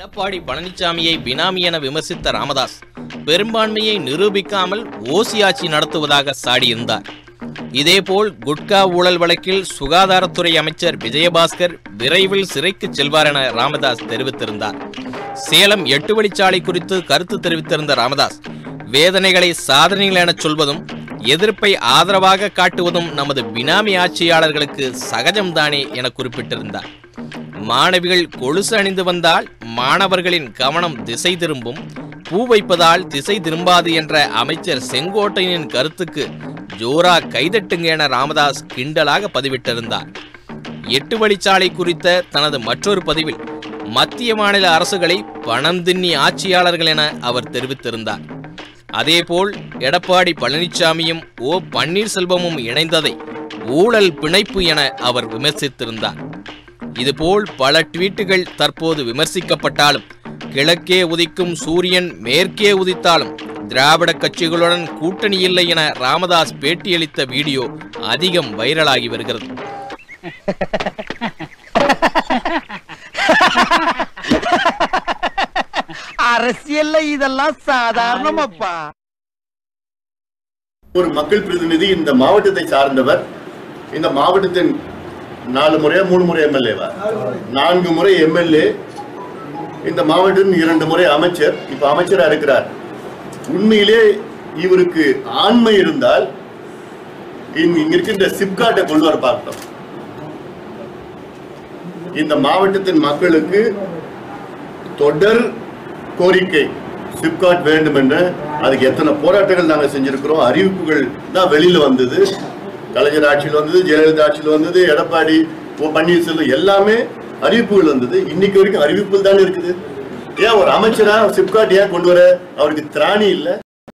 எடப்பாடி பழனிசாமியை பினாமி என விமர்சித்த ராமதாஸ் பெரும்பான்மையை நிரூபிக்காமல் ஓசியாட்சி நடத்துவதாக சாடியிருந்தார். இதேபோல் குட்கா ஊழல் வழக்கில் சுகாதாரத்துறை அமைச்சர் விஜயபாஸ்கர் விரைவில் சிறைக்கு செல்வார் என ராமதாஸ் தெரிவித்திருந்தார். சேலம் எட்டு வழிச்சாலை குறித்து கருத்து தெரிவித்திருந்த ராமதாஸ் வேதனைகளை சாதனைகள் எனச் சொல்வதும் எதிர்ப்பை ஆதரவாக காட்டுவதும் நமது பினாமி ஆட்சியாளர்களுக்கு சகஜம்தானே என குறிப்பிட்டிருந்தார். மாணவிகள் கொலுசு அணிந்து வந்தால் மாணவர்களின் கவனம் திசை திரும்பும் பூ வைப்பதால் திசை திரும்பாது என்ற அமைச்சர் செங்கோட்டையனின் கருத்துக்கு ஜோரா கைதட்டுங்க என ராமதாஸ் கிண்டலாக பதிவிட்டிருந்தார். எட்டு வழிச்சாலை குறித்த தனது மற்றொரு பதிவில் மத்திய மாநில அரசுகளை பணம் தின்னி ஆட்சியாளர்கள் என அவர் தெரிவித்திருந்தார். அதேபோல் எடப்பாடி பழனிசாமியும் ஓ பன்னீர்செல்வமும் இணைந்ததை ஊழல் பிணைப்பு என அவர் விமர்சித்திருந்தார். இதுபோல் பல ட்வீட்டுகள் தற்போது விமர்சிக்கப்பட்டாலும் கிழக்கே உதிக்கும் சூரியன் மேற்கே உதித்தாலும் திராவிட கட்சிகளுடன் கூட்டணி இல்லை என ராமதாஸ் பேட்டியளித்த வீடியோ அதிகம் வைரலாகி வருகிறது. அரசியல்ல இதெல்லாம் சாதாரணமாப்பா. ஒரு மக்கள் பிரதிநிதி இந்த மாவட்டத்தை சார்ந்தவர் இந்த மாவட்டத்தின் நாலு முறையா மூணு முறை எம்எல்ஏவா நான்கு முறை எம்எல்ஏ இந்த மாவட்டத்தின் இரண்டு முறை அமைச்சர். இப்ப அமைச்சரா இருக்கிறார். உண்மையிலே இவருக்கு ஆண்மை இருந்தால் இங்க இருக்கின்ற சிப்காட்டை கொண்டு வர பார்க்கணும். இந்த மாவட்டத்தின் மக்களுக்கு தொடர் கோரிக்கை சிப்காட் வேண்டும் என்று அதுக்கு எத்தனை போராட்டங்கள் நாங்கள் செஞ்சிருக்கிறோம் அறிவிப்புகள் தான் வெளியில வந்தது. கலைஞர் ஆட்சியில் வந்தது ஜெயலலிதா ஆட்சியில் வந்தது எடப்பாடி பன்னீர்செல்வம் எல்லாமே அறிவிப்புகள் வந்தது. இன்னைக்கு வரைக்கும் அறிவிப்புகள் தானே இருக்குது. ஏன் ஒரு அமைச்சரா சிப்காட் ஏன் கொண்டு வர? அவருக்கு திராணி இல்லை.